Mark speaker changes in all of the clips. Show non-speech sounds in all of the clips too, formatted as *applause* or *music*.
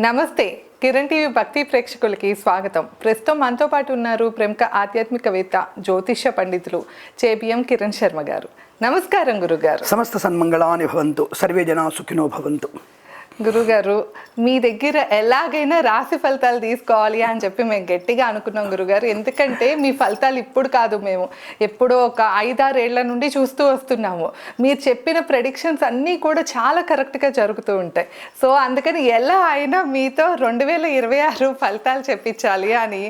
Speaker 1: నమస్తే. కిరణ్ టీవీ భక్తి ప్రేక్షకులకి స్వాగతం. ప్రస్తుతం మనతో పాటు ఉన్నారు ప్రముఖ ఆధ్యాత్మికవేత్త జ్యోతిష పండితులు చేబిఎం కిరణ్ శర్మ గారు. నమస్కారం గురుగారు.
Speaker 2: సమస్త సన్మంగళాని భవంతు. సర్వే జనా సుఖినో భవంతు.
Speaker 1: గురుగారు మీ దగ్గర ఎలాగైనా రాశి ఫలితాలు తీసుకోవాలి అని చెప్పి మేము గట్టిగా అనుకున్నాం గురుగారు. ఎందుకంటే మీ ఫలితాలు ఇప్పుడు కాదు మేము. ఎప్పుడో ఒక ఐదారేళ్ళ నుండి చూస్తూ వస్తున్నాము. మీరు చెప్పిన ప్రెడిక్షన్స్ అన్నీ కూడా చాలా కరెక్ట్గా జరుగుతూ ఉంటాయి. సో అందుకని ఎలా అయినా మీతో రెండు వేల ఇరవై ఆరు ఫలితాలు చెప్పించాలి అని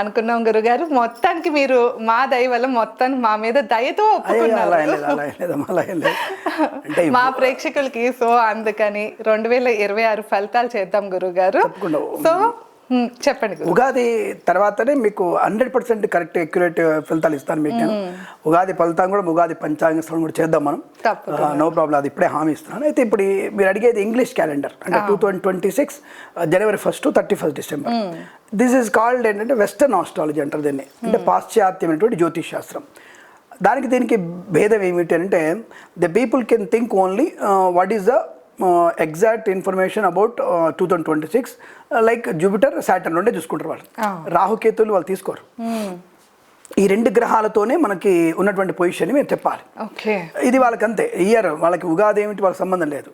Speaker 1: అనుకున్నాం గురుగారు. మొత్తానికి మీరు మా దయ వల్ల మొత్తాన్ని మా మీద దయతో ఒప్పుకున్నారు. మా ప్రేక్షకులకి సో అందుకని రెండు వేల ఇరవై ఆరు ఫలితాలు చేద్దాం గురుగారు. సో చెప్పండి
Speaker 2: ఉగాది తర్వాతనే మీకు హండ్రెడ్ పర్సెంట్ కరెక్ట్ అక్యురేట్ ఫలితాలు ఇస్తాను మీకు నేను. ఉగాది ఫలితం కూడా ఉగాది పంచాంగ కూడా చేద్దాం మనం. నో ప్రాబ్లం అది ఇప్పుడే హామీ ఇస్తున్నాను. అయితే ఇప్పుడు మీరు అడిగేది ఇంగ్లీష్ క్యాలెండర్ అంటే two thousand twenty six January first thirty first December. This is called ఏంటంటే వెస్టర్న్ ఆస్ట్రాలజీ అంటారు దీన్ని. అంటే పాశ్చాత్యమైనటువంటి జ్యోతిష్ శాస్త్రం. దానికి దీనికి భేదం ఏమిటి అంటే the people can think only what is the exact information about two thousand twenty six like Jupiter Saturn రెండే చూసుకుంటారు వాళ్ళు. రాహుకేతులు వాళ్ళు తీసుకోరు. ఈ రెండు గ్రహాలతోనే మనకి ఉన్నటువంటి పొజిషన్ మేము చెప్పాలి. ఇది వాళ్ళకి అంతే ఇయర్ వాళ్ళకి ఉగాది ఏమిటి వాళ్ళకి సంబంధం లేదు.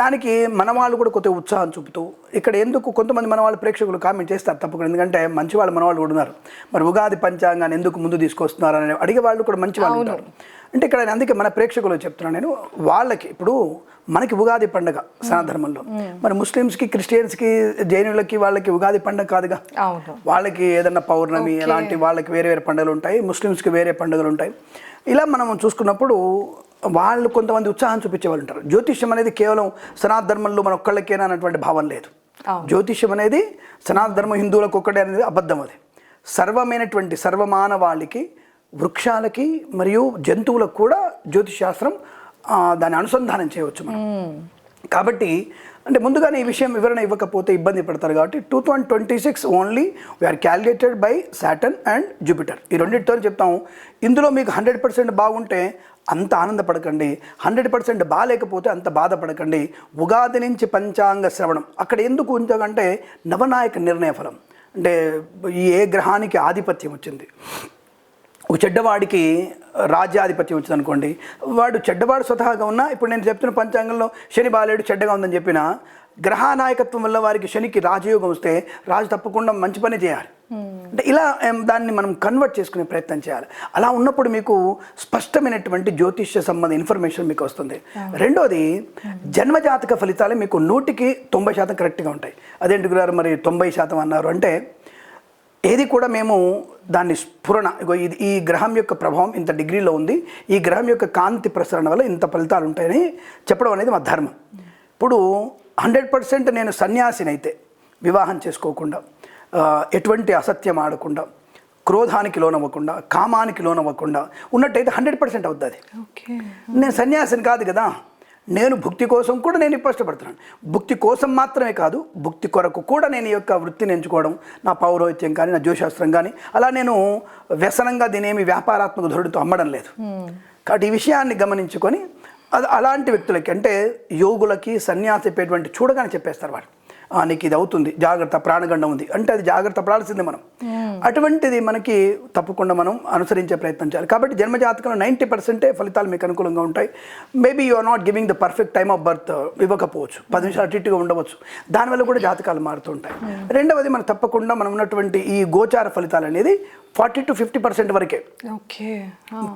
Speaker 2: దానికి మన వాళ్ళు కూడా కొద్దిగా ఉత్సాహం చూపుతూ ఇక్కడ ఎందుకు కొంతమంది మన వాళ్ళ ప్రేక్షకులు కామెంట్ చేస్తారు తప్పకుండా. ఎందుకంటే మంచి వాళ్ళు మన వాళ్ళు కూడా ఉన్నారు. మరి ఉగాది పంచాంగాన్ని ఎందుకు ముందు తీసుకొస్తున్నారు అని అడిగే వాళ్ళు కూడా మంచి వాళ్ళు ఉంటారు. అంటే ఇక్కడ నేను అందుకే మన ప్రేక్షకులు చెప్తున్నాను నేను వాళ్ళకి ఇప్పుడు మనకి ఉగాది పండగ సనాధర్మంలో మరి ముస్లిమ్స్కి క్రిస్టియన్స్కి జైనులకి వాళ్ళకి ఉగాది పండగ కాదుగా? వాళ్ళకి ఏదన్నా పౌర్ణమి అలాంటి వాళ్ళకి వేరే వేరే పండుగలు ఉంటాయి ముస్లిమ్స్కి వేరే పండుగలు ఉంటాయి. ఇలా మనం చూసుకున్నప్పుడు వాళ్ళు కొంతమంది ఉత్సాహం చూపించే వాళ్ళు ఉంటారు. జ్యోతిష్యం అనేది కేవలం సనాతన ధర్మంలో మన ఒక్కళ్ళకేనా అన్నటువంటి భావం లేదు. జ్యోతిష్యం అనేది సనాతన ధర్మం హిందువులకు ఒక్కటే అనేది అబద్ధం అది. సర్వమైనటువంటి సర్వమానవాళికి వృక్షాలకి మరియు జంతువులకు కూడా జ్యోతిష్ శాస్త్రం ఆ, దాన్ని అనుసంధానం చేయవచ్చు మనం. కాబట్టి అంటే ముందుగానే ఈ విషయం వివరణ ఇవ్వకపోతే ఇబ్బంది పడతారు కాబట్టి two thousand twenty six only we are calculated by Saturn and Jupiter. ఈ రెండింటితో చెప్తాం. ఇందులో మీకు హండ్రెడ్ పర్సెంట్ బాగుంటే అంత ఆనందపడకండి. హండ్రెడ్ పర్సెంట్ బాగాలేకపోతే అంత బాధపడకండి. ఉగాది నుంచి పంచాంగ శ్రవణం. అక్కడ ఎందుకు ఉంచాకంటే నవనాయక నిర్ణయ ఫలం. అంటే ఈ ఏ గ్రహానికి ఆధిపత్యం వచ్చింది. ఒక చెడ్డవాడికి రాజ్యాధిపత్యం వచ్చింది అనుకోండి వాడు చెడ్డవాడు స్వతహాగా ఉన్నా ఇప్పుడు నేను చెప్తున్న పంచాంగంలో శని బాలేడు చెడ్డగా ఉందని చెప్పిన గ్రహ నాయకత్వం వల్ల వారికి శనికి రాజయోగం వస్తే రాజు తప్పకుండా మంచి పని చేయాలి. అంటే ఇలా దాన్ని మనం కన్వర్ట్ చేసుకునే ప్రయత్నం చేయాలి. అలా ఉన్నప్పుడు మీకు స్పష్టమైనటువంటి జ్యోతిష్య సంబంధ ఇన్ఫర్మేషన్ మీకు వస్తుంది. రెండోది జన్మజాతక ఫలితాలు మీకు నూటికి తొంభై శాతం కరెక్ట్గా ఉంటాయి. అదేంటి గురారు మరి తొంభై శాతం అన్నారు అంటే ఏది కూడా మేము దాన్ని స్ఫురణ. ఇగో ఇది ఈ గ్రహం యొక్క ప్రభావం ఇంత డిగ్రీలో ఉంది. ఈ గ్రహం యొక్క కాంతి ప్రసరణ వల్ల ఇంత ఫలితాలు ఉంటాయని చెప్పడం అనేది మా ధర్మం. ఇప్పుడు హండ్రెడ్ పర్సెంట్ నేను సన్యాసినైతే వివాహం చేసుకోకుండా ఎటువంటి అసత్యం ఆడకుండా క్రోధానికి లోనవ్వకుండా కామానికి లోనవ్వకుండా ఉన్నట్టయితే హండ్రెడ్ పర్సెంట్ అవుతుంది నేను సన్యాసిని కాదు కదా. నేను భుక్తి కోసం కూడా నేను ఇష్టపడుతున్నాను. భుక్తి కోసం మాత్రమే కాదు భుక్తి కొరకు కూడా నేను ఈ యొక్క వృత్తిని ఎంచుకోవడం నా పౌరోహిత్యం కానీ నా జ్యోశాస్త్రం కానీ అలా నేను వ్యసనంగా దీనేమి వ్యాపారాత్మక ధోరణితో అమ్మడం లేదు. కాబట్టి ఈ విషయాన్ని గమనించుకొని అది అలాంటి వ్యక్తులకి అంటే యోగులకి సన్యాసి చూడగానే చెప్పేస్తారు వాళ్ళు. "ఆ, నీకు ఇది అవుతుంది. జాగ్రత్త ప్రాణగండం ఉంది. అంటే అది జాగ్రత్త పడాల్సిందే మనం. అటువంటిది మనకి తప్పకుండా మనం అనుసరించే ప్రయత్నం చేయాలి. కాబట్టి జన్మజాతకంలో నైంటీ పర్సెంటే ఫలితాలు మీకు అనుకూలంగా ఉంటాయి. Maybe you are not giving the perfect time of birth ఇవ్వకపోవచ్చు. పది నిమిషాలు అటు ఇటుగా ఉండవచ్చు. దానివల్ల కూడా జాతకాలు మారుతుంటాయి. రెండవది మనం తప్పకుండా మనం ఉన్నటువంటి ఈ గోచార ఫలితాలు అనేది ఫార్టీ టు ఫిఫ్టీ పర్సెంట్ వరకే.
Speaker 1: ఓకే.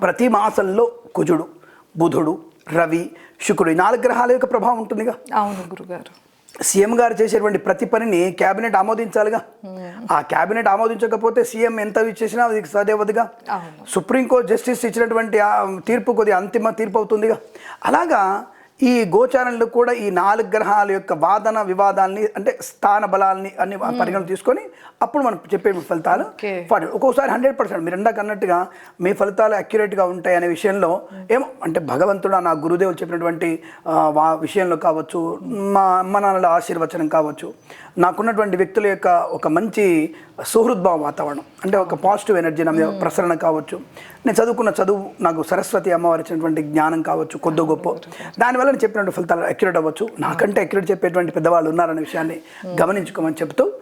Speaker 2: ప్రతి మాసంలో కుజుడు బుధుడు రవి శుక్రుడు ఈ నాలుగు గ్రహాల యొక్క ప్రభావం ఉంటుందిగా.
Speaker 1: అవును గురుగారు.
Speaker 2: సీఎం గారు చేసేటువంటి ప్రతి పనిని క్యాబినెట్ ఆమోదించాలిగా. ఆ క్యాబినెట్ ఆమోదించకపోతే సీఎం ఎంత ఇచ్చేసినా అది సదేవదిగా. సుప్రీంకోర్టు జస్టిస్ ఇచ్చినటువంటి ఆ తీర్పు కొద్దిగా అంతిమ తీర్పు అవుతుందిగా. అలాగా ఈ గోచారంలో కూడా ఈ నాలుగు గ్రహాల యొక్క వాదన వివాదాల్ని అంటే స్థాన బలాల్ని అన్ని పరిగణన తీసుకొని అప్పుడు మనం చెప్పే ఫలితాలు ఒక్కోసారి హండ్రెడ్ పర్సెంట్ మీరు ఇందాక అన్నట్టుగా మీ ఫలితాలు అక్యురేట్గా ఉంటాయి అనే విషయంలో ఏమో అంటే భగవంతుడు నా గురుదేవులు చెప్పినటువంటి విషయంలో కావచ్చు మా అమ్మ నాన్నల ఆశీర్వచనం కావచ్చు నాకున్నటువంటి వ్యక్తుల యొక్క ఒక మంచి సుహృద్భావ వాతావరణం. అంటే ఒక పాజిటివ్ ఎనర్జీ నా మీద ప్రసరణ కావచ్చు. నేను చదువుకున్న చదువు నాకు సరస్వతి అమ్మవారు ఇచ్చినటువంటి జ్ఞానం కావచ్చు కొద్ది గొప్ప. దానివల్ల నేను చెప్పినట్టు ఫలితాలు అక్యురేట్ అవ్వచ్చు. నాకంటే అక్యురేట్ చెప్పేటువంటి పెద్దవాళ్ళు ఉన్నారనే విషయాన్ని గమనించుకోమని చెప్తూ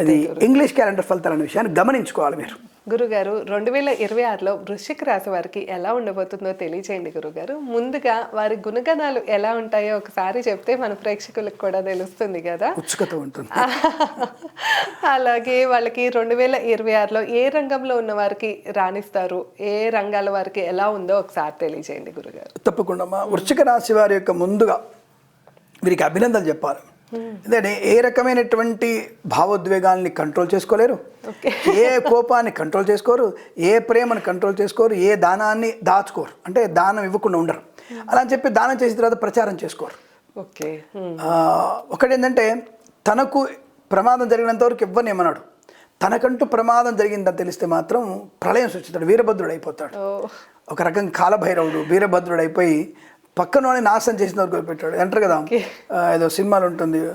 Speaker 2: ఇది ఇంగ్లీష్ క్యాలెండర్ ఫలితాలు అనే విషయాన్ని గమనించుకోవాలి మీరు.
Speaker 1: గురుగారు రెండు వేల ఇరవై ఆరులో వృశ్చిక రాశి వారికి ఎలా ఉండబోతుందో తెలియచేయండి గురుగారు. ముందుగా వారి గుణగణాలు ఎలా ఉంటాయో ఒకసారి చెప్తే మన ప్రేక్షకులకు కూడా తెలుస్తుంది కదా.
Speaker 2: ఉత్సుకత ఉంటుంది. *laughs*
Speaker 1: అలాగే వాళ్ళకి రెండు వేల ఇరవై ఆరులో ఏ రంగంలో ఉన్న వారికి రాణిస్తారు ఏ రంగాల వారికి ఎలా ఉందో ఒకసారి తెలియజేయండి గురుగారు.
Speaker 2: తప్పకుండా వృశ్చిక రాశి వారి యొక్క ముందుగా వీరికి అభినందనలు చెప్పాలి. ఎందుకంటే ఏ రకమైనటువంటి భావోద్వేగాల్ని కంట్రోల్ చేసుకోలేరు. ఏ కోపాన్ని కంట్రోల్ చేసుకోరు ఏ ప్రేమను కంట్రోల్ చేసుకోరు ఏ దానాన్ని దాచుకోరు. అంటే దానం ఇవ్వకుండా ఉండరు. అలా అని చెప్పి దానం చేసిన తర్వాత ప్రచారం చేసుకోరు.
Speaker 1: ఓకే.
Speaker 2: ఒకటేంటంటే తనకు ప్రమాదం జరిగినంత వరకు ఇవ్వని ఏమన్నాడు తనకంటూ ప్రమాదం జరిగిందని తెలిస్తే మాత్రం ప్రళయం సృష్టిస్తాడు వీరభద్రుడు అయిపోతాడు. ఒక రకంగా కాలభైరవుడు వీరభద్రుడు అయిపోయి పక్కన వాడిని నాశనం చేసిన వరకు పెట్టాడు. అంటారు కదా? ఏదో సినిమాలు ఉంటుంది.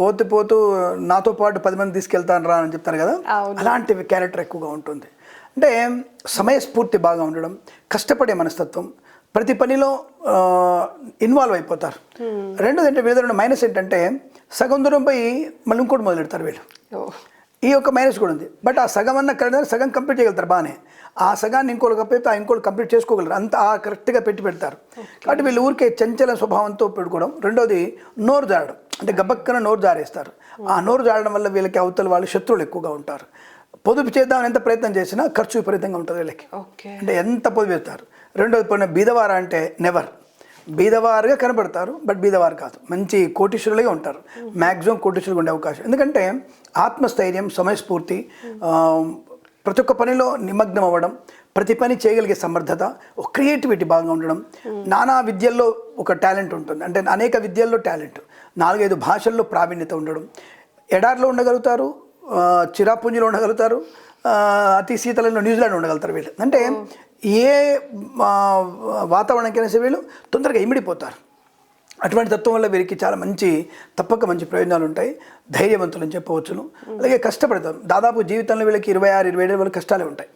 Speaker 2: పోతూ పోతూ నాతో పాటు పది మంది తీసుకెళ్తాను రా అని చెప్తారు కదా. అలాంటి క్యారెక్టర్ ఎక్కువగా ఉంటుంది. అంటే సమయస్ఫూర్తి బాగా ఉండడం కష్టపడే మనస్తత్వం ప్రతి పనిలో ఇన్వాల్వ్ అయిపోతారు. రెండోది అంటే వీళ్ళ మైనస్ ఏంటంటే సగం దూరం పోయి మళ్ళీ ఇంకోటి మొదలెడతారు వీళ్ళు.
Speaker 1: ఓ.
Speaker 2: ఈ యొక్క మైనస్ కూడా ఉంది. బట్ ఆ సగం అన్న కలిసి సగం కంప్లీట్ చేయగలుగుతారు బాగానే. ఆ సగాన్ని ఇంకోటి కప్పితే ఆ ఇంకోటి కంప్లీట్ చేసుకోగలరు. అంత ఆ కరెక్ట్గా పెట్టి పెడతారు. కాబట్టి వీళ్ళు ఊరికే చంచల స్వభావంతో పెట్టుకోవడం. రెండోది నోరు జారడం. అంటే గబక్కన నోరు జారేస్తారు. ఆ నోరు జారడం వల్ల వీళ్ళకి అవతల వాళ్ళు శత్రువులు ఎక్కువగా ఉంటారు. పొదుపు చేద్దామని ఎంత ప్రయత్నం చేసినా ఖర్చు విపరీతంగా ఉంటుంది వీళ్ళకి.
Speaker 1: ఓకే
Speaker 2: అంటే ఎంత పొదుపు చేస్తారు. రెండోది పోయిన బీదవార అంటే నెవర్ బీదవారుగా కనబడతారు బట్ బీదవారు కాదు. మంచి కోటీశ్వరులుగా ఉంటారు. మ్యాక్సిమం కోటీశ్వరులు ఉండే అవకాశం. ఎందుకంటే ఆత్మస్థైర్యం సమయస్ఫూర్తి ప్రతి ఒక్క పనిలో నిమగ్నం అవ్వడం ప్రతి పని చేయగలిగే సమర్థత ఒక క్రియేటివిటీ బాగా ఉండడం నానా విద్యల్లో ఒక టాలెంట్ ఉంటుంది. అంటే అనేక విద్యల్లో టాలెంట్. నాలుగైదు భాషల్లో ప్రావీణ్యత ఉండడం. ఎడార్లో ఉండగలుగుతారు ఆ, చిరాపుంజిలో ఉండగలుగుతారు అతి శీతలంలో న్యూజిలాండ్ ఉండగలుగుతారు వీళ్ళు. అంటే ఏ వాతావరణానికైనా సరే వీళ్ళు తొందరగా ఇమిడిపోతారు. అటువంటి తత్వం వల్ల వీరికి చాలా మంచి తప్పక మంచి ప్రయోజనాలు ఉంటాయి. ధైర్యవంతులు అని చెప్పవచ్చును. అలాగే కష్టపడతారు. దాదాపు జీవితంలో వీళ్ళకి ఇరవై ఆరు ఇరవై ఏడు వరకు కష్టాలే ఉంటాయి.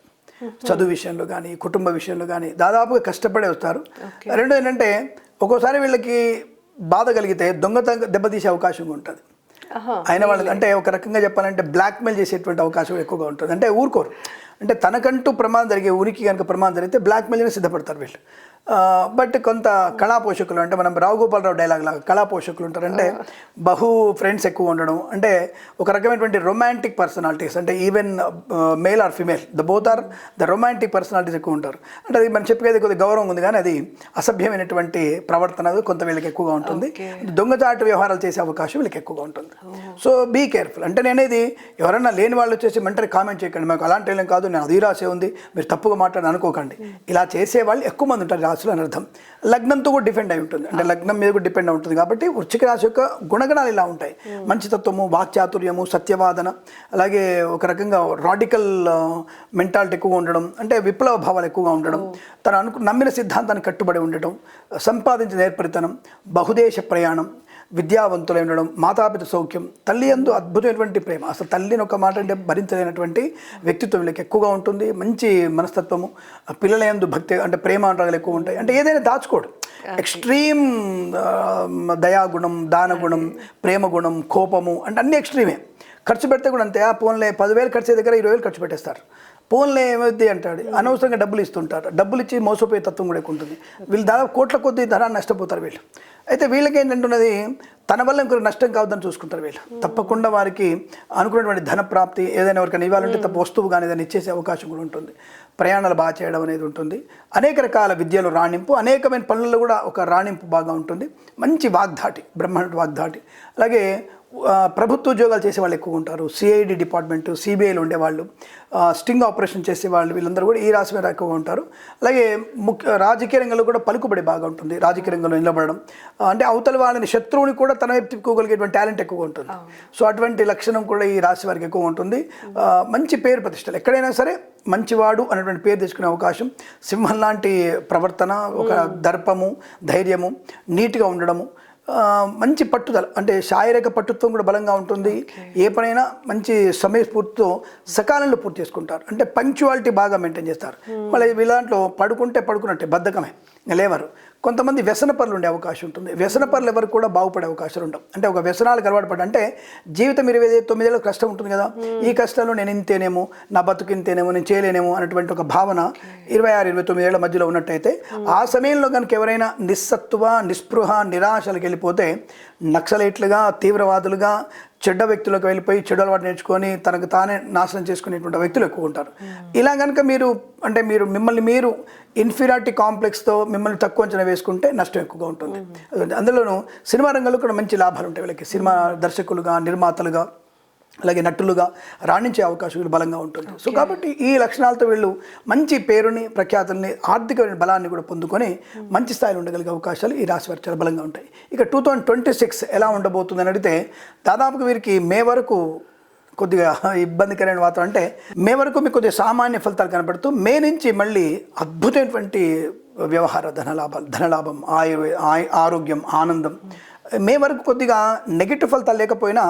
Speaker 2: చదువు విషయంలో కానీ కుటుంబ విషయంలో కానీ దాదాపుగా కష్టపడే వస్తారు. రెండో ఏంటంటే ఒక్కోసారి వీళ్ళకి బాధ కలిగితే దొంగతనం దెబ్బతీసే అవకాశం ఉంటుంది. అయిన వాళ్ళకి అంటే ఒక రకంగా చెప్పాలంటే బ్లాక్మెయిల్ చేసేటువంటి అవకాశం ఎక్కువగా ఉంటుంది. అంటే ఊరుకోరు. అంటే తనకంటూ ప్రమాదం జరిగే ఊరికి కనుక ప్రమాదం జరిగితే బ్లాక్మెయిల్ చేసి సిద్ధపడతారు వీళ్ళు. బట్ కొంత కళా పోషకులు అంటే మనం రావు గోపాలరావు డైలాగ్ లాగా కళా పోషకులు ఉంటారు. అంటే బహు ఫ్రెండ్స్ ఎక్కువ ఉండడం. అంటే ఒక రకమైనటువంటి రొమాంటిక్ పర్సనాలిటీస్ అంటే even male or female the both are the romantic personalities ఎక్కువ ఉంటారు. అంటే అది మనం చెప్పేది కొద్దిగా గౌరవం ఉంది కానీ అది అసభ్యమైనటువంటి ప్రవర్తన కొంత వీళ్ళకి ఎక్కువగా ఉంటుంది. దొంగచాటు వ్యవహారాలు చేసే అవకాశం వీళ్ళకి ఎక్కువగా ఉంటుంది. సో బీ కేర్ఫుల్ అంటే నేనేది ఎవరైనా లేని వాళ్ళు వచ్చేసి మెంటరీ కామెంట్ చేయకండి. మాకు అలాంటి వాళ్ళం కాదు నేను అది రాసే ఉంది మీరు తప్పుగా మాట్లాడి అనుకోకండి. ఇలా చేసే వాళ్ళు ఎక్కువ మంది ఉంటారు రాశులు అని అర్థం. లగ్నంతో కూడా డిపెండ్ అయి ఉంటుంది. అంటే లగ్నం మీద కూడా డిపెండ్ ఉంటుంది కాబట్టి వృశ్చిక రాశి యొక్క గుణగణాలు ఇలా ఉంటాయి. మంచితత్వము వాక్చాతుర్యము సత్యవాదన అలాగే ఒక రకంగా రాడికల్ మెంటాలిటీ ఎక్కువగా ఉండడం అంటే విప్లవ భావాలు ఎక్కువగా ఉండడం తను అనుకు నమ్మిన సిద్ధాంతాన్ని కట్టుబడి ఉండటం సంపాదించిన నేర్పరితనం బహుదేశ ప్రయాణం విద్యావంతులై ఉండడం మాతాపిత సౌఖ్యం తల్లి అందు అద్భుతమైనటువంటి ప్రేమ. అసలు తల్లిని ఒక మాట అంటే భరించలేనటువంటి వ్యక్తిత్వం వీళ్ళకి ఎక్కువగా ఉంటుంది. మంచి మనస్తత్వము పిల్లల యందు భక్తి అంటే ప్రేమ అనురాగాలు ఎక్కువ ఉంటాయి. అంటే ఏదైనా దాచుకోడు. ఎక్స్ట్రీమ్ దయాగుణం దానగుణం ప్రేమ గుణం కోపము అంటే అన్ని ఎక్స్ట్రీమే ఖర్చు పెడితే కూడా అంతే. ఆ ఫోన్లే పదివేలు ఖర్చు దగ్గర ఇరవై వేలు ఖర్చు పెట్టేస్తారు. పోన్లే ఏమవుద్ది అంటాడు. అనవసరంగా డబ్బులు ఇస్తుంటారు. డబ్బులు ఇచ్చి మోసపోయే తత్వం కూడా ఉంటుంది. వీళ్ళు దాదాపు కోట్ల కొద్ది ధర నష్టపోతారు వీళ్ళు. అయితే వీళ్ళకి ఏంటంటున్నది? తన వల్ల ఇంకొక నష్టం కావద్దని చూసుకుంటారు వీళ్ళు. తప్పకుండా వారికి అనుకున్నటువంటి ధన ప్రాప్తి ఏదైనా ఎవరికైనా ఇవ్వాలంటే తప్ప వస్తువు కానీ ఏదైనా ఇచ్చేసే అవకాశం కూడా ఉంటుంది. ప్రయాణాలు బాగా చేయడం అనేది ఉంటుంది. అనేక రకాల విద్యలు రాణింపు అనేకమైన పనుల్లో కూడా ఒక రాణింపు బాగా ఉంటుంది. మంచి వాగ్దాటి బ్రహ్మాండ వాగ్దాటి. అలాగే ప్రభుత్వ ఉద్యోగాలు చేసే వాళ్ళు ఎక్కువ ఉంటారు సిఐడి డిపార్ట్మెంట్ సిబిఐలో ఉండేవాళ్ళు. స్టింగ్ ఆపరేషన్ చేసే వాళ్ళు వీళ్ళందరూ కూడా ఈ రాశి మీద ఎక్కువగా ఉంటారు. అలాగే ముఖ్య రాజకీయ రంగంలో కూడా పలుకుబడి బాగా ఉంటుంది. రాజకీయ రంగంలో నిలబడడం. అంటే అవతల వాళ్ళని శత్రువుని కూడా తన వైపు తిప్పుకోగలిగేటువంటి టాలెంట్ ఎక్కువగా ఉంటుంది. సో అటువంటి లక్షణం కూడా ఈ రాశి వారికి ఎక్కువ ఉంటుంది. మంచి పేరు ప్రతిష్టలు. ఎక్కడైనా సరే మంచివాడు అనేటువంటి పేరు తెచ్చుకునే అవకాశం. సింహం లాంటి ప్రవర్తన ఒక దర్పము ధైర్యము నీట్గా ఉండడము మంచి పట్టుదల అంటే శారీరక పట్టుత్వం కూడా బలంగా ఉంటుంది. ఏ పనైనా మంచి సమయస్ఫూర్తితో సకాలంలో పూర్తి చేసుకుంటారు. అంటే పంక్చువాలిటీ బాగా మెయింటైన్ చేస్తారు. మళ్ళీ వీళ్ళంట్లో పడుకుంటే పడుకున్నట్టే బద్ధకమే. లేవరు. కొంతమంది వ్యసన పనులు ఉండే అవకాశం ఉంటుంది. వ్యసన పనులు ఎవరు కూడా బాగుపడే అవకాశాలు ఉండవు. అంటే ఒక వ్యసనాలకు అలవాటు పడ్డ అంటే జీవితం ఇరవై తొమ్మిదేళ్ళ కష్టం ఉంటుంది కదా. ఈ కష్టాలు నేను ఇంతేనేమో నా బతుకు ఇంతేనేమో నేను చేయలేనేమో అనేటువంటి ఒక భావన ఇరవై ఆరు ఇరవై తొమ్మిది ఏళ్ళ మధ్యలో ఉన్నట్టయితే ఆ సమయంలో కనుక ఎవరైనా నిస్సత్తువ నిస్పృహ నిరాశలకు వెళ్ళిపోతే నక్సలైట్లుగా తీవ్రవాదులుగా చెడ్డ వ్యక్తులకు వెళ్ళిపోయి చెడు అలవాటు నేర్చుకొని తనకు తానే నాశనం చేసుకునేటువంటి వ్యక్తులు ఎక్కువ ఉంటారు. ఇలా కనుక మీరు అంటే మీరు మిమ్మల్ని మీరు ఇన్ఫీరియారిటీ కాంప్లెక్స్తో మిమ్మల్ని తక్కువ అంచనా వేసుకుంటే నష్టం ఎక్కువగా ఉంటుంది. అందులోనూ సినిమా రంగంలో కూడా మంచి లాభాలు ఉంటాయి వీళ్ళకి. సినిమా దర్శకులుగా నిర్మాతలుగా అలాగే నటులుగా రాణించే అవకాశం బలంగా ఉంటుంది. సో కాబట్టి ఈ లక్షణాలతో వీళ్ళు మంచి పేరుని ప్రఖ్యాతుల్ని ఆర్థికమైన బలాన్ని కూడా పొందుకొని మంచి స్థాయిలో ఉండగలిగే అవకాశాలు ఈ రాశి వారికి చాలా బలంగా ఉంటాయి. ఇక టూ థౌజండ్ ట్వంటీ సిక్స్ ఎలా ఉండబోతుంది అని అడిగితే దాదాపుగా వీరికి మే వరకు కొద్దిగా ఇబ్బందికరమైన వాతావరణం అంటే మే వరకు మీకు కొద్దిగా సామాన్య ఫలితాలు కనబడుతూ మే నుంచి మళ్ళీ అద్భుతమైనటువంటి వ్యవహార ధనలాభాలు ధనలాభం ఆయు ఆయ- ఆరోగ్యం ఆనందం. మే వరకు కొద్దిగా నెగిటివ్ ఫలితాలు లేకపోయినా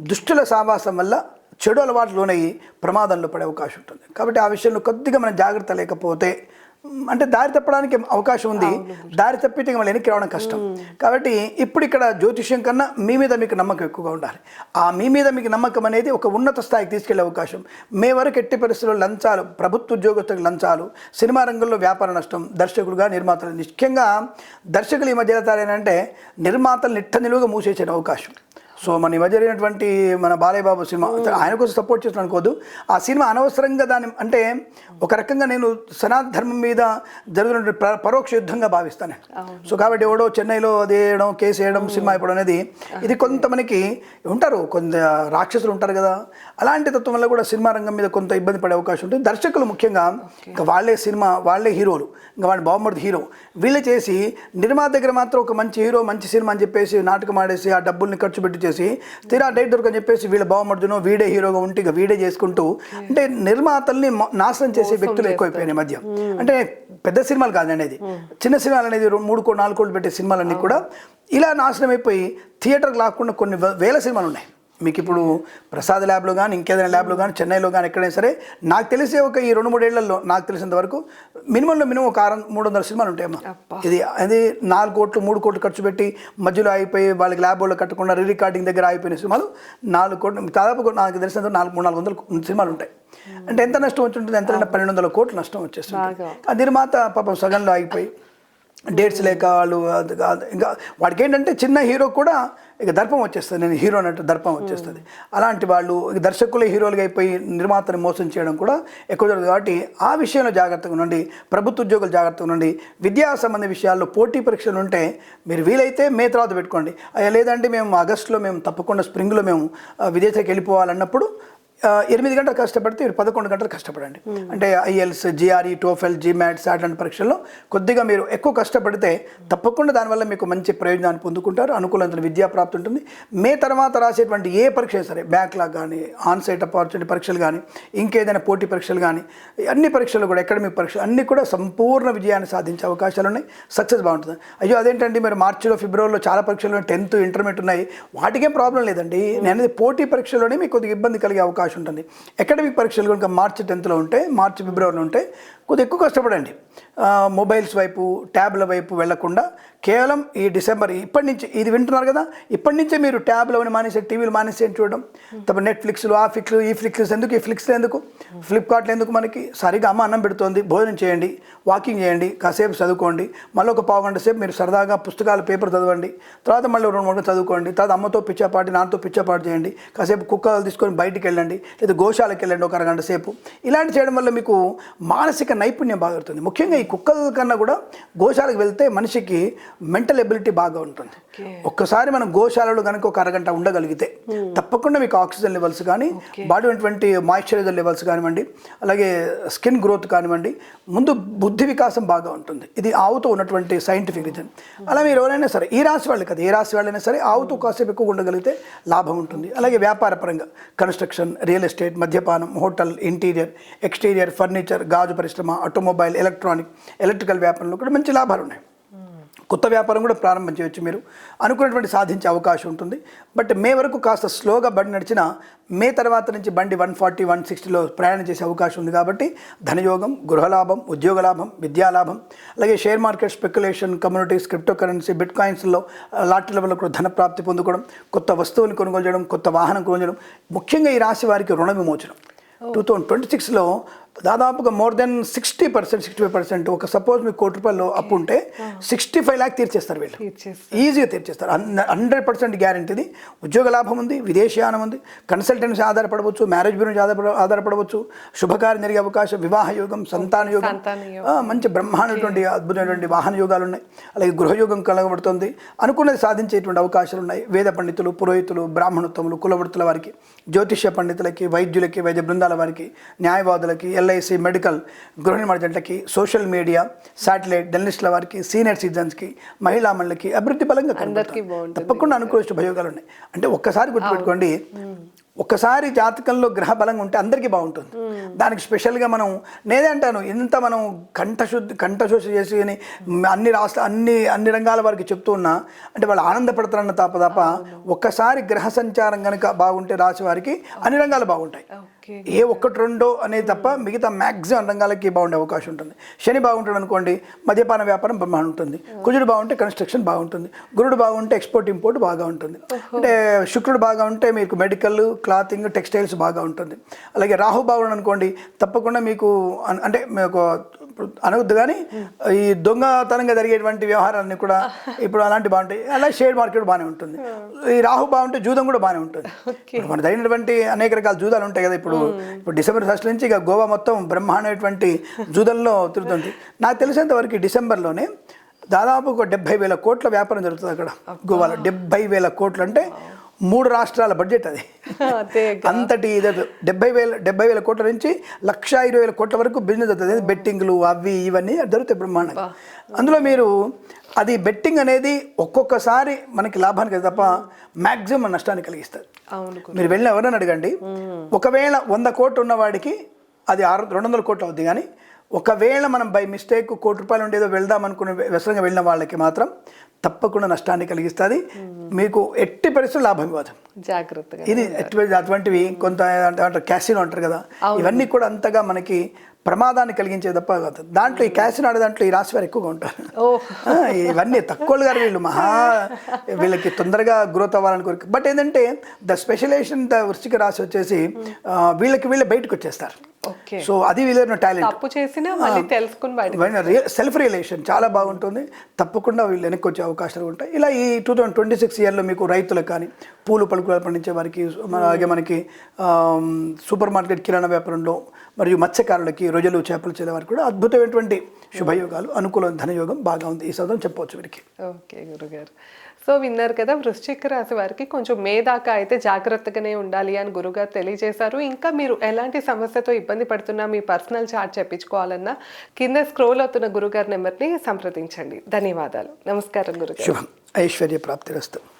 Speaker 2: దుష్టుల సావాసం వల్ల చెడు అలవాట్లోనయ్యి ప్రమాదంలో పడే అవకాశం ఉంటుంది. కాబట్టి ఆ విషయంలో కొద్దిగా మనం జాగ్రత్త లేకపోతే అంటే దారి తప్పడానికి అవకాశం ఉంది. దారి తప్పితే మళ్ళీ వెనక్కి రావడం కష్టం. కాబట్టి ఇప్పుడు ఇక్కడ జ్యోతిష్యం కన్నా మీ మీద మీకు నమ్మకం ఎక్కువగా ఉండాలి. ఆ మీ మీద మీకు నమ్మకం అనేది ఒక ఉన్నత స్థాయికి తీసుకెళ్ళే అవకాశం. మే వరకు ఎట్టి పరిస్థితుల్లో లంచాలు ప్రభుత్వ ఉద్యోగస్తులకు లంచాలు సినిమా రంగంలో వ్యాపార నష్టం దర్శకులుగా నిర్మాతలు. ముఖ్యంగా దర్శకులు ఈ మధ్య అంటే నిర్మాతలు నిట్ట నిలువుగా మూసేసే అవకాశం. సో మన ఈ మధ్య జరిగినటువంటి మన బాలయ్య బాబు సినిమా ఆయన కోసం సపోర్ట్ చేస్తున్నాను అనుకోదు ఆ సినిమా అనవసరంగా దాన్ని అంటే ఒక రకంగా నేను సనాతన ధర్మం మీద జరుగుతున్న ప్ర- పరోక్ష యుద్ధంగా భావిస్తాను సో కాబట్టి ఎవడో చెన్నైలో అది వేయడం కేసు వేయడం సినిమా అయిపోవడం అనేది ఇది కొంత మనకి ఉంటారు కొంత రాక్షసులు ఉంటారు కదా. అలాంటి తత్వం వల్ల కూడా సినిమా రంగం మీద కొంత ఇబ్బంది పడే అవకాశం ఉంటుంది. దర్శకులు ముఖ్యంగా ఇంకా వాళ్ళే సినిమా వాళ్ళే హీరోలు. ఇంకా వాడి బాబుమడిది హీరో. వీళ్ళే చేసి నిర్మాత దగ్గర మాత్రం ఒక మంచి హీరో మంచి సినిమా అని చెప్పేసి నాటకం ఆడేసి ఆ డబ్బుల్ని ఖర్చు పెట్టి చేసి తీరా డేట్ దొరకని చెప్పేసి వీళ్ళ బావమర్దునో వీడే హీరోగా ఉంటే ఇక వీడే చేసుకుంటూ అంటే నిర్మాతల్ని నాశనం చేసే వ్యక్తులు ఎక్కువైపోయాయి ఈ మధ్య. అంటే పెద్ద సినిమాలు కాదండి అనేది చిన్న సినిమాలు అనేది మూడు కోటి నాలుగు కోట్లు పెట్టే సినిమాలన్నీ కూడా ఇలా నాశనం అయిపోయి థియేటర్కి లాక్కుండా కొన్ని వేల సినిమాలు ఉన్నాయి. మీకు ఇప్పుడు ప్రసాద్ ల్యాబ్లో కానీ ఇంకేదైనా ల్యాబ్లో కానీ చెన్నైలో కానీ ఎక్కడైనా సరే నాకు తెలిసే ఒక ఈ రెండు మూడేళ్ళలో నాకు తెలిసినంత వరకు మినిమంలో మినిమం ఒక ఆరు మూడు వందల సినిమాలు ఉంటాయమ్మా. ఇది అది నాలుగు కోట్లు మూడు కోట్లు ఖర్చు పెట్టి మధ్యలో అయిపోయి వాళ్ళకి ల్యాబ్ వాళ్ళు కట్టకుండా రీ రికార్డింగ్ దగ్గర అయిపోయిన సినిమాలు నాలుగు కోట్లు దాదాపు నాకు తెలిసినంత నాలుగు మూడు నాలుగు వందల సినిమాలు ఉంటాయి. అంటే ఎంత నష్టం వచ్చి ఉంటుంది ఎంత పన్నెండు వందల కోట్లు నష్టం వచ్చేస్తుంది ఆ నిర్మాత పాపం సగంలో ఆగిపోయి డేట్స్ లేక వాళ్ళు ఇంకా వాడికి ఏంటంటే చిన్న హీరో కూడా ఇక దర్పం వచ్చేస్తుంది. నేను హీరో అన్నట్టు దర్పం వచ్చేస్తుంది. అలాంటి వాళ్ళు ఇక దర్శకులే హీరోలుగా అయిపోయి నిర్మాతని మోసం చేయడం కూడా ఎక్కువ జరుగుతుంది. కాబట్టి ఆ విషయంలో జాగ్రత్తగా ఉండండి. ప్రభుత్వ ఉద్యోగులు జాగ్రత్తగా ఉండండి. విద్యా సంబంధ విషయాల్లో పోటీ పరీక్షలు ఉంటే మీరు వీలైతే మే తర్వాత పెట్టుకోండి. అయ్యా లేదంటే మేము ఆగస్టులో మేము తప్పకుండా స్ప్రింగ్లో మేము విదేశాలకు వెళ్ళిపోవాలన్నప్పుడు ఎనిమిది గంటలు కష్టపడితే మీరు పదకొండు గంటలు కష్టపడండి. అంటే IELTS GRE TOEFL GMAT SAT పరీక్షల్లో కొద్దిగా మీరు ఎక్కువ కష్టపడితే తప్పకుండా దానివల్ల మీకు మంచి ప్రయోజనాన్ని పొందుకుంటారు అనుకూలంత విద్యా ప్రాప్తి ఉంటుంది. మే తర్వాత రాసేటువంటి ఏ పరీక్ష సరే బ్యాక్లాగ్ కానీ ఆన్సైట్ అపార్చునిటీ పరీక్షలు కానీ ఇంకేదైనా పోటీ పరీక్షలు కానీ అన్ని పరీక్షలు కూడా అకాడమిక్ పరీక్షలు అన్నీ కూడా సంపూర్ణ విజయాన్ని సాధించే అవకాశాలు ఉన్నాయి. సక్సెస్ బాగుంటుంది. అయ్యో అదేంటండి మరి మార్చిలో ఫిబ్రవరిలో చాలా పరీక్షలు ఉన్నాయి టెన్త్ ఇంటర్మీడియట్ ఉన్నాయి. వాటికేం ప్రాబ్లం లేదండి. నేను అనేది పోటీ పరీక్షలోనే మీకు కొద్దిగా ఇబ్బంది కలిగే అవకాశం ఉంటుంది. అకాడమిక్ పరీక్షలు కనుక మార్చి టెన్త్లో ఉంటే మార్చి ఫిబ్రవరిలో ఉంటే కొద్దిగా ఎక్కువ కష్టపడండి. మొబైల్స్ వైపు ట్యాబ్ల వైపు వెళ్ళకుండా కేవలం ఈ డిసెంబర్ ఇప్పటి నుంచి ఇది వింటున్నారు కదా ఇప్పటి నుంచే మీరు ట్యాబ్లోని మానేసే టీవీలు మానేసే చూడడం? తప్ప నెట్ఫ్లిక్స్లు ఆ ఫ్లిక్స్లు ఈ ఫ్లిక్స్ ఎందుకు ఈ ఫ్లిక్స్లు ఎందుకు? ఫ్లిప్కార్ట్లు ఎందుకు మనకి సరిగా అమ్మ అన్నం పెడుతోంది భోజనం చేయండి వాకింగ్ చేయండి కాసేపు చదువుకోండి మళ్ళీ ఒక పావు గంట సేపు మీరు సరదాగా పుస్తకాలు పేపర్ చదవండి తర్వాత మళ్ళీ రెండు మూడు చదువుకోండి తర్వాత అమ్మతో పిచ్చాపాటి నాన్నతో పిచ్చాపాటు చేయండి కాసేపు కుక్కలు తీసుకొని బయటికి వెళ్ళండి లేదా గోశాలకు వెళ్ళండి ఒక అరగంట సేపు. ఇలాంటి చేయడం వల్ల మీకు మానసిక నైపుణ్యం బాగా ఉంటుంది. ముఖ్యంగా ఈ కుక్కల కన్నా కూడా గోశాలకు వెళ్తే మనిషికి మెంటల్ ఎబిలిటీ బాగా ఉంటుంది. ఒక్కసారి మనం గోశాలలో కనుక ఒక అరగంట ఉండగలిగితే తప్పకుండా మీకు ఆక్సిజన్ లెవెల్స్ కానీ బాడీ ఉన్నటువంటి మాయిశ్చరైజర్ లెవెల్స్ కానివ్వండి అలాగే స్కిన్ గ్రోత్ కానివ్వండి ముందు బుద్ధి వికాసం బాగా ఉంటుంది. ఇది ఆవుతో ఉన్నటువంటి సైంటిఫిక్ రీజన్. అలా మీరు ఎవరైనా సరే ఈ రాశి వాళ్ళు కదా ఏ రాశి వాళ్ళైనా సరే ఆవుతో కాసేపు ఎక్కువ ఉండగలిగితే లాభం ఉంటుంది. అలాగే వ్యాపార పరంగా కన్స్ట్రక్షన్ రియల్ ఎస్టేట్ మద్యపానం హోటల్ ఇంటీరియర్ ఎక్స్టీరియర్ ఫర్నిచర్ గాజు పరిశ్రమ ఆటోమొబైల్ ఎలక్ట్రానిక్ ఎలక్ట్రికల్ వ్యాపారంలో కూడా మంచి లాభాలు ఉన్నాయి. కొత్త వ్యాపారం కూడా ప్రారంభం చేయొచ్చు మీరు. అనుకున్నటువంటి సాధించే అవకాశం ఉంటుంది. బట్ మే వరకు కాస్త స్లోగా బండి నడిచిన మే తర్వాత నుంచి బండి వన్ ఫార్టీ వన్ సిక్స్టీలో ప్రయాణం చేసే అవకాశం ఉంది కాబట్టి ధనయోగం గృహలాభం ఉద్యోగ లాభం విద్యాలాభం అలాగే share market speculation communities crypto currency bit కాయిన్స్లో లాటరీ లెవెల్లో కూడా ధన ప్రాప్తి పొందుకోవడం కొత్త వస్తువులు కొనుగోలు చేయడం కొత్త వాహనం కొనుగోలు చేయడం ముఖ్యంగా ఈ రాశి వారికి రుణ విమోచనం. టూ థౌజండ్ ట్వంటీ సిక్స్లో దాదాపుగా more than sixty percent sixty five percent ఒక సపోజ్ మీకు కోటి రూపాయలు అప్పు ఉంటే సిక్స్టీ ఫైవ్ ల్యాక్ తీర్చేస్తారు వీళ్ళు. ఈజీగా తీర్చేస్తారు. హండ్రెడ్ పర్సెంట్ గ్యారంటీది ఉద్యోగ లాభం ఉంది విదేశీయానం ఉంది. కన్సల్టెన్సీ ఆధారపడవచ్చు మ్యారేజ్ నుంచి ఆధారపడ ఆధారపడవచ్చు. శుభకార్యం జరిగే అవకాశం వివాహ యోగం సంతాన యోగం. మంచి బ్రహ్మాండటువంటి అద్భుతమైనటువంటి వాహన యోగాలు ఉన్నాయి. అలాగే గృహయోగం కలగబడుతుంది. అనుకున్నది సాధించేటువంటి అవకాశాలు ఉన్నాయి. వేద పండితులు పురోహితులు బ్రాహ్మణోత్తములు కులవృత్తుల వారికి జ్యోతిష్య పండితులకి వైద్యులకి వైద్య బృందాల వారికి న్యాయవాదులకి ఎల్ఐసి మెడికల్ గృహ నిర్మాణ జంటలకి సోషల్ మీడియా శాటిలైట్ జర్నలిస్టుల వారికి సీనియర్ సిటిజన్స్కి మహిళా మండలికి అభివృద్ధి బలంగా. తప్పకుండా అనుకూల శుభయోగాలు ఉన్నాయి. అంటే ఒక్కసారి గుర్తుపెట్టుకోండి ఒక్కసారి జాతకంలో గ్రహ బలంగా ఉంటే అందరికీ బాగుంటుంది. దానికి స్పెషల్గా మనం నేనే అంటాను ఇంత మనం కంఠశుద్ధి కంఠశోష చేసి అని అన్ని రాష్ట్ర అన్ని అన్ని రంగాల వారికి చెప్తూ ఉన్నా అంటే వాళ్ళు ఆనందపడతారన్న తప్ప తప్ప ఒక్కసారి గ్రహ సంచారం కనుక బాగుంటే రాశి వారికి అన్ని రంగాలు బాగుంటాయి. ఏ ఒక్కటి రెండో అనేది తప్ప మిగతా మ్యాక్సిమం రంగాలకి బాగుండే అవకాశం ఉంటుంది. శని బాగుంటాడు అనుకోండి మద్యపాన వ్యాపారం బ్రహ్మాండం ఉంటుంది. కుజుడు బాగుంటే కన్స్ట్రక్షన్ బాగుంటుంది. గురుడు బాగుంటే ఎక్స్పోర్ట్ ఇంపోర్ట్ బాగా ఉంటుంది. అంటే శుక్రుడు బాగా ఉంటే మీకు మెడికల్ క్లాతింగ్ టెక్స్టైల్స్ బాగా ఉంటుంది. అలాగే రాహు బాగుండు అనుకోండి తప్పకుండా మీకు అంటే మీకు ఇప్పుడు అనవద్దు కానీ ఈ దొంగతనంగా జరిగేటువంటి వ్యవహారాలన్నీ కూడా *laughs* ఇప్పుడు అలాంటి బాగుంటాయి. అలా షేర్ మార్కెట్ బాగానే ఉంటుంది. ఈ రాహు బాగుంటే జూదం కూడా బాగానే ఉంటుంది. ఇప్పుడు మన జరిగినటువంటి అనేక రకాల జూదాలు ఉంటాయి కదా ఇప్పుడు. ఇప్పుడు డిసెంబర్ ఫస్ట్ నుంచి ఇక గోవా మొత్తం బ్రహ్మాండమైనటువంటి జూదంలో తిరుగుతుంది. నాకు తెలిసినంత వరకు డిసెంబర్లోనే దాదాపు ఒక డెబ్బై వేల కోట్ల వ్యాపారం జరుగుతుంది అక్కడ. గోవాలో డెబ్బై వేల కోట్లు అంటే మూడు రాష్ట్రాల బడ్జెట్ అది. *laughs* అంతటి ఇది డెబ్బై వేల డెబ్బై వేల కోట్ల నుంచి లక్ష ఇరవై వేల కోట్ల వరకు బిజినెస్ అవుతుంది. బెట్టింగ్లు అవి ఇవన్నీ జరుగుతాయి బ్రహ్మాండంగా. అందులో మీరు అది బెట్టింగ్ అనేది ఒక్కొక్కసారి మనకి లాభానికి తప్ప మ్యాక్సిమం నష్టాన్ని కలిగిస్తుంది మీరు వెళ్ళిన ఎవరైనా అడగండి. ఒకవేళ వంద కోట్లు ఉన్నవాడికి అది ఆరు రెండు వందల కోట్లు అవుద్ది కానీ ఒకవేళ మనం బై మిస్టేక్ కోటి రూపాయలు ఉండేదో వెళ్దాం అనుకునే వ్యసనంగా వెళ్ళిన వాళ్ళకి మాత్రం తప్పకుండా నష్టాన్ని కలిగిస్తుంది. మీకు ఎట్టి పరిస్థితులు లాభం ఇవ్వదు
Speaker 1: జాగ్రత్తగా
Speaker 2: ఇది అటువంటివి కొంత క్యాసినో అంటారు కదా. ఇవన్నీ కూడా అంతగా మనకి ప్రమాదాన్ని కలిగించే తప్ప కాదు. దాంట్లో ఈ క్యాసినో ఆడే దాంట్లో ఈ రాశి వారు ఎక్కువగా ఉంటారు. ఇవన్నీ తక్కువ గారు వీళ్ళు మహా *laughs* వీళ్ళకి తొందరగా గ్రోత్ అవ్వాలని కోరిక. బట్ ఏంటంటే ద స్పెషలైజేషన్ ద వృశ్చిక రాశి వచ్చేసి వీళ్ళకి వీళ్ళే బయటకు వచ్చేస్తారు. సో అది వీళ్ళ టాలెంట్
Speaker 1: తప్పు చేసినా మళ్ళీ తెలుసుకుని బయట
Speaker 2: సెల్ఫ్ రియలైజేషన్ చాలా బాగుంటుంది. తప్పకుండా వీళ్ళు వెనక్కి వచ్చే అవకాశాలు ఉంటాయి. ఇలా ఈ టూ థౌజండ్ ట్వంటీ సిక్స్ ఇయర్లో మీకు రైతులకు కానీ పూలు పలుకులు పండించే వారికి మన- అలాగే మనకి సూపర్ మార్కెట్ కిరాణా వ్యాపారంలో మరియు మత్స్యకారులకి రొయ్యలు చేపలు చేసే వారికి కూడా అద్భుతమైనటువంటి శుభయోగాలు అనుకూల ధనయోగం బాగా ఉంది. ఈ సంవత్సరం చెప్పవచ్చు వీరికి.
Speaker 1: ఓకే గురుగారు. సో విన్నారు కదా వృశ్చిక రాశి వారికి కొంచెం మే దాకా అయితే జాగ్రత్తగానే ఉండాలి అని గురుగారు తెలియజేశారు. ఇంకా మీరు ఎలాంటి సమస్యతో ఇబ్బంది పడుతున్నా మీ పర్సనల్ చార్ట్ చెప్పించుకోవాలన్నా కింద స్క్రోల్ అవుతున్న గురుగారి నెంబర్ని సంప్రదించండి. ధన్యవాదాలు. నమస్కారం గురుగారు.
Speaker 2: ఐశ్వర్య ప్రాప్తిరస్తు